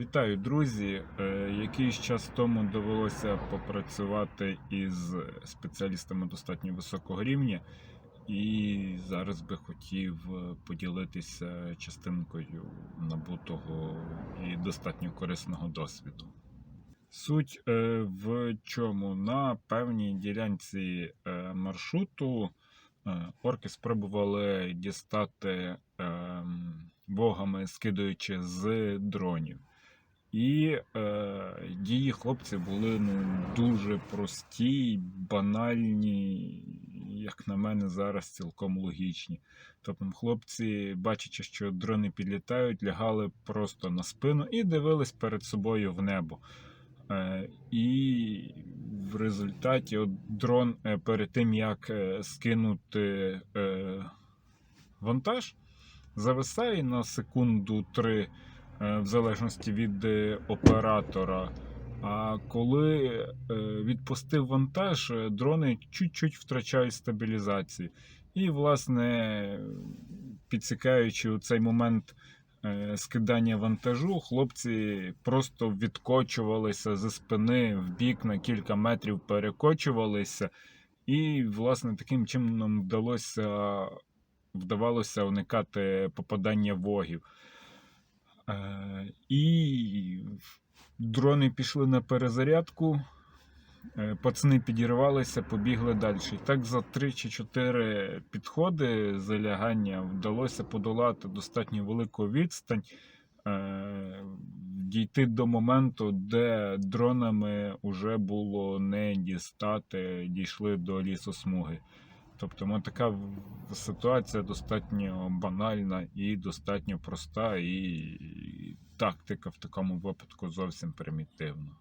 Вітаю, друзі! Е, Якийсь час тому довелося попрацювати із спеціалістами достатньо високого рівня, і зараз би хотів е, поділитися частинкою набутого і достатньо корисного досвіду. Суть е, в чому? На певній ділянці маршруту орки спробували дістати ем, вогами, скидаючи з дронів. І е, дії хлопців були ну, дуже прості, банальні, як на мене, зараз цілком логічні. Тобто хлопці, бачачи, що дрони підлітають, лягали просто на спину і дивились перед собою в небо. Е, і в результаті от дрон е, перед тим, як е, скинути е, вантаж, зависає на секунду три, в залежності від е, оператора. А коли е, відпустив вантаж, е, дрони чуть-чуть втрачають стабілізацію. І, власне, підсікаючи у цей момент е, скидання вантажу, хлопці просто відкочувалися зі спини в бік на кілька метрів перекочувалися. І, власне, таким чином вдалося вдавалося уникати попадання вогів. І дрони пішли на перезарядку. е, Пацани підірвалися, побігли далі. Так за 3 чи 4 підходи залягання вдалося подолати достатньо велику відстань, е, дійти до моменту, де дронами вже було не дістати, дійшли до лісосмуги. Тобто ну, така ситуація достатньо банальна і достатньо проста, і тактика в такому випадку зовсім примітивна.